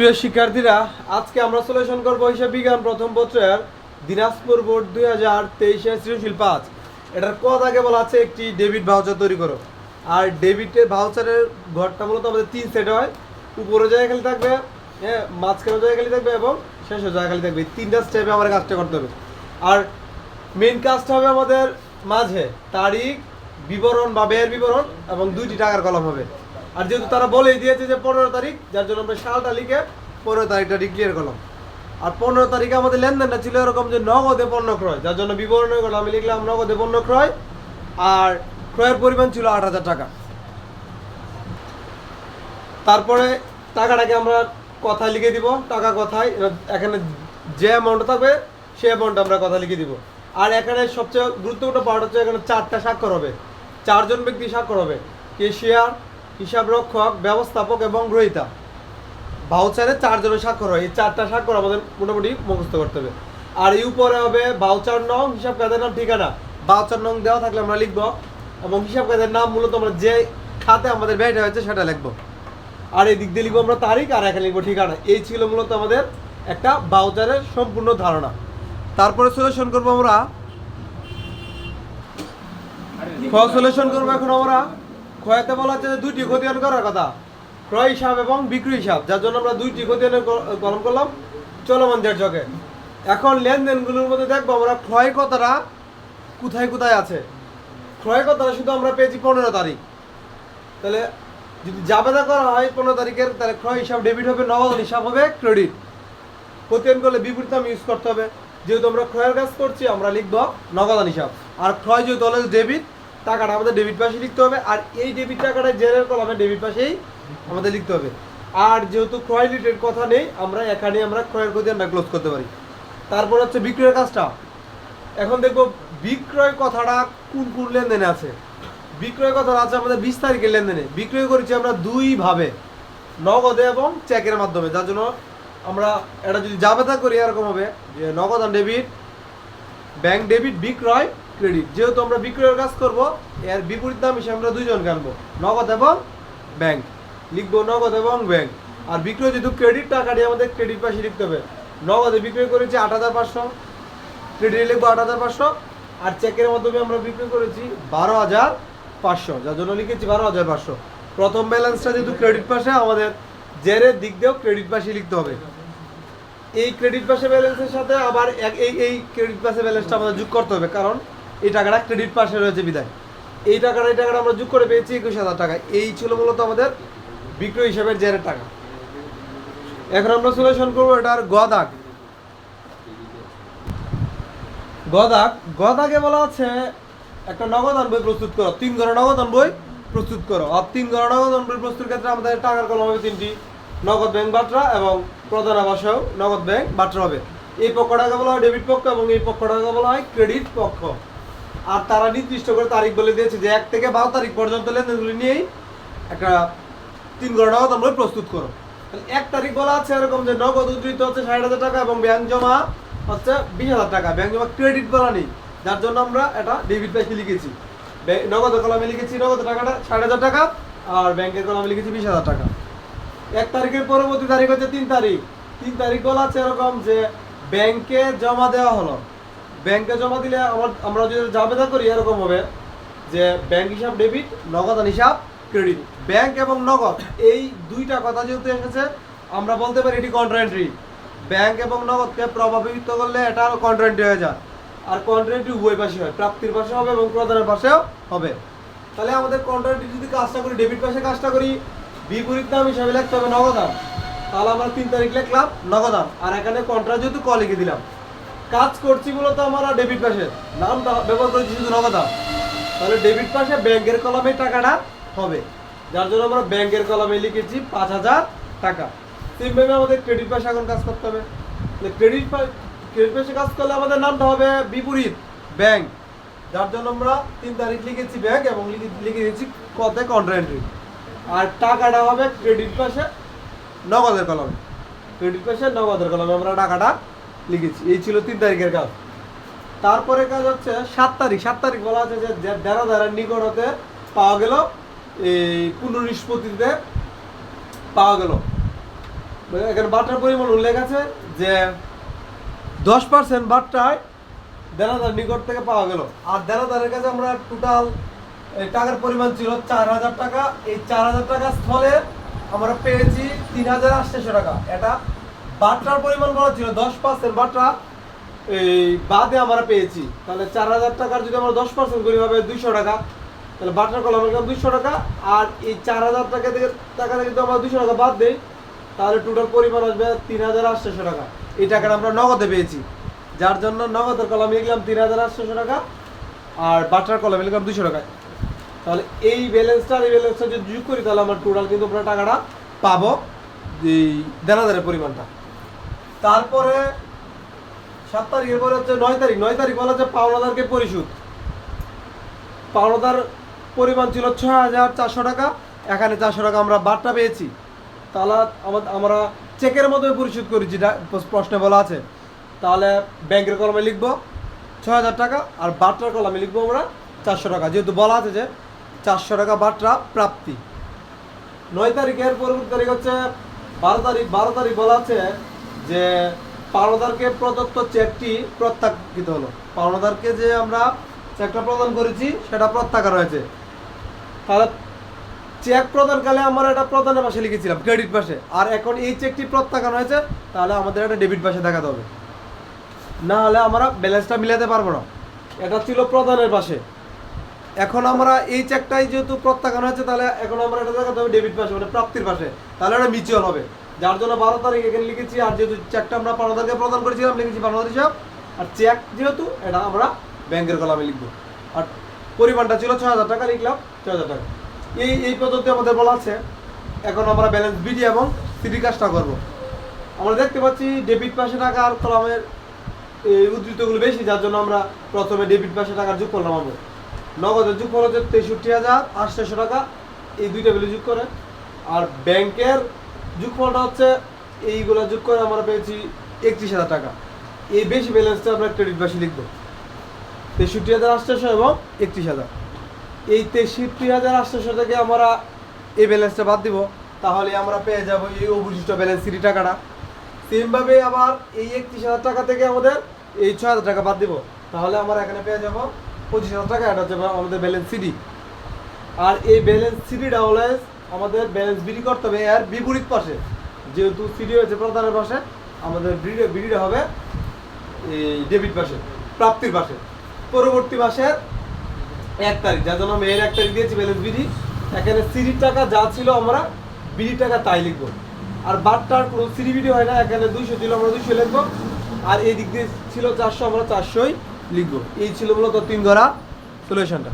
প্রিয় শিক্ষার্থীরা, আজকে আমরা সলিউশন করব হিসাব বিজ্ঞান প্রথম পত্রের দিনাজপুর বোর্ড দুই হাজার তেইশে সৃজনশীল পাঁচ। এটার কত আগে বলা আছে? একটি ডেবিট ভাউচার তৈরি করো। আর ডেবিটের ভাউচারের ঘরটা মূলত আমাদের তিন সেট হয়। উপরে জায়গা খালি থাকবে হ্যাঁ মাঝখানে জায়গা খালি থাকবে এবং শেষে জায়গা খালি থাকবে। তিনটা স্টেপে আমাদের কাজটা করতে হবে। আর মেন কাজটা হবে আমাদের মাঝে তারিখ, বিবরণ বা ব্যয়ের বিবরণ এবং দুইটি টাকার কলম হবে। আর যেহেতু তারা বলেই দিয়েছে যে পনেরো তারিখ, যার জন্য আমরা সালটা লিখে পনেরো তারিখটা ডিক্লিয়ার করলাম। আর পনেরো তারিখে আমাদের লেনদেনটা ছিল এরকম যে নগদে পণ্য ক্রয়, যার জন্য বিবরণের করলাম আমি লিখলাম নগদে পণ্য ক্রয়, আর ক্রয়ের পরিমাণ ছিল আট হাজার টাকা। তারপরে টাকাটাকে আমরা কথা লিখে দিব, টাকা কথায় এখানে যে অ্যামাউন্ট থাকবে, সেই অ্যামাউন্ট আমরা কথা লিখে দিব। আর এখানে সবচেয়ে গুরুত্বপূর্ণ পার্ট হচ্ছে এখানে চারটা স্বাক্ষর হবে। চারজন ব্যক্তি স্বাক্ষর হবে কেশিয়ার হিসাব রক্ষক ব্যবস্থাপক এবং গ্রহিতা। ভাউচারে চারজনের স্বাক্ষর হয়। এই চারটা স্বাক্ষর আমাদের মোটামুটি মুখস্থ করতে হবে। আর এই উপরে হবে ভাউচার নং, হিসাব কাদের নাম, ঠিকানা। ভাউচার নং দেওয়া থাকলে আমরা লিখব এবং হিসাব কাদের নাম মূলত আমরা যে খাতে আমাদের ব্যয়টা হয়েছে সেটা লিখব। আর এই দিক দিয়ে লিখব আমরা তারিখ আর এখানে লিখব ঠিকানা। এই ছিল মূলত আমাদের একটা বাউচারের সম্পূর্ণ ধারণা। তারপরে সলিউশন করব আমরা। সলিউশন করব এখন আমরা? ক্ষয়তে বলা হচ্ছে যে দুইটি ক্ষতিয়ন করার কথা। ক্রয় হিসাব এবং বিক্রি হিসাব, যার জন্য আমরা দুইটি ক্ষতিয়নের কলম করলাম চলমান জগে এখন লেনদেনগুলোর মধ্যে দেখব আমরা ক্রয় কথাটা কোথায় কোথায় আছে। ক্রয় কথাটা শুধু আমরা পেয়েছি পনেরো তারিখ। তাহলে যদি জাবেদা করা হয় পনেরো তারিখের, তাহলে ক্রয় হিসাব ডেবিট হবে, নগদ হিসাব হবে ক্রেডিট। প্রতিদিন করলে বিপরীত নাম ইউজ করতে হবে। যেহেতু আমরা ক্রয়ের কাজ করছি, আমরা লিখব নগদান হিসাব। আর ক্রয় যেহেতু ডেবিট টাকাটা আমাদের ডেবিট পাশে লিখতে হবে, আর এই ডেবিট টাকাটা জেনারেল কলমে ডেবিট পাশেই আমাদের লিখতে হবে। আর যেহেতু ক্রয় রিলেটেড কথা নেই, আমরা এখানে আমরা ক্রয়ের প্রতি আমরা ক্লোজ করতে পারি। তারপর হচ্ছে বিক্রয়ের কাজটা। এখন দেখব বিক্রয় কথাটা কোন কোন লেনদেনে আছে? বিক্রয় কথাটা আছে আমাদের বিশ তারিখের লেনদেনে। বিক্রয় করেছি আমরা দুই ভাবে নগদে এবং চেকের মাধ্যমে। যার জন্য আমরা এটা যদি জাবেদা করি, এরকম হবে যে নগদ ডেবিট ব্যাংক ডেবিট বিক্রয় ক্রেডিট যেহেতু আমরা বিক্রয়ের কাজ করব, এর বিপরীত দাম হিসেবে আমরা দুইজনকে আনব। নগদ এবং ব্যাংক লিখব নগদ এবং ব্যাংক আর বিক্রয় যেহেতু ক্রেডিট টাকাটি আমাদের ক্রেডিট পাশে লিখতে হবে। নগদে বিক্রয় করেছি আট হাজার পাঁচশো। ক্রেডিটে লিখব আট হাজার পাঁচশো। আর চেকের মাধ্যমে আমরা বিক্রি করেছি বারো হাজার পাঁচশো। যার জন্য লিখেছি বারো হাজার পাঁচশো। প্রথম ব্যালেন্সটা যেহেতু ক্রেডিট পাশে, আমাদের জেরের দিক দিয়েও ক্রেডিট পাশে লিখতে হবে। এই ক্রেডিট পাশে ব্যালেন্সের সাথে আবার এই এই ক্রেডিট পাশে ব্যালেন্সটা আমাদের যোগ করতে হবে। কারণ এই টাকাটা ক্রেডিট পাশে রয়েছে, বিদায়। এই টাকাটা এই টাকাটা আমরা যোগ করে পেয়েছি একুশ হাজার টাকা। এই ছিল মূলত আমাদের বিক্রয় হিসাবের জেরের টাকা। এখন আমরা সলিউশন করব এটার গদাক। গদাক গদাকে বলা হচ্ছে একটা নগদান বই প্রস্তুত করো। তিন ঘর নগদান বই প্রস্তুত করো। আর তিন ঘর নগদান বই প্রস্তুতের ক্ষেত্রে আমাদের টাকার কলম হবে তিনটি। নগদ ব্যাংক বাট্রা এবং প্রধান আবাসেও নগদ ব্যাংক বাট্রা হবে। এই পক্ষটাকে বলা হয় ডেবিট পক্ষ এবং এই পক্ষটাকে বলা হয় ক্রেডিট পক্ষ। আর তারা নির্দিষ্ট করে তারিখ বলে দিয়েছে যে এক থেকে বারো তারিখ পর্যন্ত লেনদেনগুলি নিয়েই একটা তিন ঘর নগদ আমরা প্রস্তুত করো এক তারিখ বলা আছে এরকম যে নগদ উদ্ধৃত হচ্ছে ষাট হাজার টাকা এবং ব্যাংক জমা হচ্ছে বিশ হাজার টাকা। ব্যাংক জমা ক্রেডিট বলা নেই। যার জন্য আমরা এটা ডেবিট পাইতে লিখেছি। নগদের কলমে লিখেছি নগদ টাকাটা ষাট হাজার টাকা আর ব্যাংকের কলমে লিখেছি বিশ হাজার টাকা। এক তারিখের পরবর্তী তারিখ হচ্ছে তিন তারিখ। তিন তারিখ বলা আছে এরকম যে ব্যাংকে জমা দেওয়া হলো। ব্যাংকে জমা দিলে আমার, আমরা যদি জাবেদা করি, এরকম হবে যে ব্যাংক হিসাব ডেবিট, নগদ হিসাব ক্রেডিট। ব্যাংক এবং নগদ, এই দুইটা কথা যেহেতু এসেছে, আমরা বলতে পারি এটি কন্ট্রান্ট্রি ব্যাংক এবং নগদকে প্রভাবিত করলে এটা কন্ট্রান্ট্রি হয়ে যায়। আর কন্ট্রান্ট্রি উভয় পাশে হয়, প্রাপ্তির পাশে হবে এবং প্রদানের পাশেও হবে। তাহলে আমাদের কন্ট্রান্ট্রি যদি কাজটা করি, ডেবিট পাশে কাজটা করি, বিপরীত দাম হিসাবে লিখতে হবে নগদান। তাহলে আমরা তিন তারিখ লিখলাম, নগদান। আর এখানে কন্ট্রাক্ট যেহেতু ক লিখে দিলাম কাজ করছি মূলত আমরা ডেবিট পাশে। নামটা ব্যবহার করেছি শুধু নগদা তাহলে ডেবিট পাশে ব্যাংকের কলমে টাকাটা হবে। যার জন্য আমরা ব্যাংকের কলমে লিখেছি পাঁচ হাজার টাকা। সেমভাবে আমাদের ক্রেডিট পাশে এখন কাজ করতে হবে। ক্রেডিট ক্রেডিট পাশে কাজ করলে আমাদের নামটা হবে বিপরীত ব্যাংক। যার জন্য আমরা তিন তারিখ লিখেছি ব্যাংক এবং লিখে লিখে দিয়েছি কতে কন্ট্রান্ট্রি আর টাকাটা হবে ক্রেডিট পাশে নগদের কলমে। ক্রেডিট পাশে নগদের কলমে আমরা টাকাটা লিখেছি। এই ছিল তিন তারিখের কাজ। তারপরে কাজ হচ্ছে সাত তারিখ। সাত তারিখ বলা আছে যে যে দেড়া দেড়ার নিকট হতে পাওয়া গেল এই পুনঃনিষ্পত্তিতে পাওয়া গেল। এখানে বাটার পরিমাণ উল্লেখ আছে যে দশ পার্সেন্ট বাটটায় দেনাদার নিকট থেকে পাওয়া গেল। আর দেনাদারের কাছে আমরা টোটাল টাকার পরিমাণ ছিল চার হাজার টাকা। এই চার হাজার টাকা স্থলে আমরা পেয়েছি তিন হাজার আটশো টাকা। এটা বাট্রার পরিমাণ বলা ছিল দশ পার্সেন্ট বাট্রা এই বাদে আমরা পেয়েছি। তাহলে চার হাজার টাকার যদি আমরা দশ পার্সেন্ট করি, হবে দুইশো টাকা। তাহলে বাট্রার কলম এরকম দুইশো টাকা, আর এই চার হাজার টাকা থেকে টাকা থেকে যদি আমরা দুইশো টাকা বাদ দিই, তাহলে টোটাল পরিমাণ আসবে তিন হাজার আটশোশো টাকা। এই টাকাটা আমরা নগদে পেয়েছি। যার জন্য নগদের কলমে লিখলাম তিন হাজার আটশোশো টাকা, আর বাটার কলমে লিখলাম দুশো টাকা। তাহলে এই ব্যালেন্সটা এই ব্যালেন্সটা যদি যোগ করি, তাহলে আমার টোটাল কিন্তু আমরা টাকাটা পাবো, এই দেড় দেনাদারের পরিমাণটা। তারপরে সাত তারিখের পরে হচ্ছে নয় তারিখ নয় তারিখ বলা হচ্ছে পাওনাদারকে পরিশোধ। পাওনাদার পরিমাণ ছিল ছয় হাজার চারশো টাকা, এখানে চারশো টাকা আমরা বারটা পেয়েছি। তাহলে আমরা চেকের মধ্যে পরিশোধ করেছি ডা- প্রশ্নে বলা আছে। তাহলে ব্যাংকের কলমে লিখব ছয় হাজার টাকা আর বাট্রার কলমে লিখব আমরা চারশো টাকা। যেহেতু বলা আছে যে চারশো টাকা বাট্রা প্রাপ্তি। নয় তারিখের পরবর্তী তারিখ হচ্ছে বারো তারিখ বারো তারিখ বলা আছে যে পাওনাদারকে প্রদত্ত চেকটি প্রত্যাখ্যিত হলো। পাওনাদারকে যে আমরা চেকটা প্রদান করেছি, সেটা প্রত্যাখ্যান হয়েছে। তাহলে চেক প্রদানকালে আমরা এটা প্রদানের পাশে লিখেছিলাম ক্রেডিট পাশে। আর এখন এই চেকটি প্রত্যাখ্যান হয়েছে, তাহলে আমাদের এটা ডেবিট পাশে দেখাতে হবে। না হলে আমরা ব্যালেন্সটা মিলাতে পারব না। এটা ছিল প্রদানের পাশে। এখন আমরা এই চেকটাই যেহেতু প্রত্যাখ্যান হয়েছে, তাহলে এখন আমরা এটা দেখাতে হবে ডেবিট পাশে মানে প্রাপ্তির পাশে। তাহলে এটা মিউচুয়াল হবে। যার জন্য বারো তারিখ এখানে লিখেছি, আর যেহেতু চেকটা আমরা পাওনাদারকে প্রদান করেছিলাম, লিখেছি পাওনাদার হিসাব আর চেক যেহেতু, এটা আমরা ব্যাংকের কলামে লিখব। আর পরিমাণটা ছিল ছয় হাজার টাকা, লিখলাম ছয় হাজার টাকা। এই এই পদ্ধতি আমাদের বলা আছে। এখন আমরা ব্যালেন্স বিডি এবং সিডি কাজটা করব। আমরা দেখতে পাচ্ছি ডেবিট পাশে টাকার কলামের এই উদ্ধৃতগুলো বেশি, যার জন্য আমরা প্রথমে ডেবিট পাশে টাকার যোগ করলাম আমরা। নগদের যোগ ফল হচ্ছে তেষট্টি হাজার আটশোশো টাকা, এই দুইটা বিলে যোগ করে। আর ব্যাংকের যোগফলটা হচ্ছে এইগুলো যোগ করে আমরা পেয়েছি একত্রিশ হাজার টাকা। এই বেশি ব্যালেন্সটা আমরা ক্রেডিট পাশে লিখব। তেষট্টি হাজার আটশোশো এবং একত্রিশ হাজার। এই তেষট্টি হাজার আটশোশো থেকে আমরা এই ব্যালেন্সটা বাদ দিব, তাহলে আমরা পেয়ে যাব এই অবশিষ্ট ব্যালেন্স সিটি টাকাটা। সেমভাবে আবার এই একত্রিশ হাজার টাকা থেকে আমাদের এই ছ হাজার টাকা বাদ দিব, তাহলে আমরা এখানে পেয়ে যাব পঁচিশ হাজার টাকা, এটা হচ্ছে আমাদের ব্যালেন্স সিডি আর এই ব্যালেন্স সিডিটা অলওয়েজ আমাদের ব্যালেন্স বিডি করতে হবে এর বিপরীত পাশে। যেহেতু সিডি হয়েছে প্রধানের পাশে, আমাদের বিডি বিডিটা হবে এই ডেবিট পাশে, প্রাপ্তির পাশে। পরবর্তী মাসের এক তারিখ, যার জন্য মেয়ের এক তারিখ দিয়েছি ব্যালেন্স বিডি এখানে সিডির টাকা যা ছিল আমরা বিডি টাকা তাই লিখব। আর বারটার কোনো সিডি বিডি হয় না, এখানে দুইশো ছিল, আমরা দুইশো লিখব। আর এই দিক দিয়ে ছিল চারশো, আমরা চারশোই লিখব। এই ছিল মূলত তিন ধরা সলিউশনটা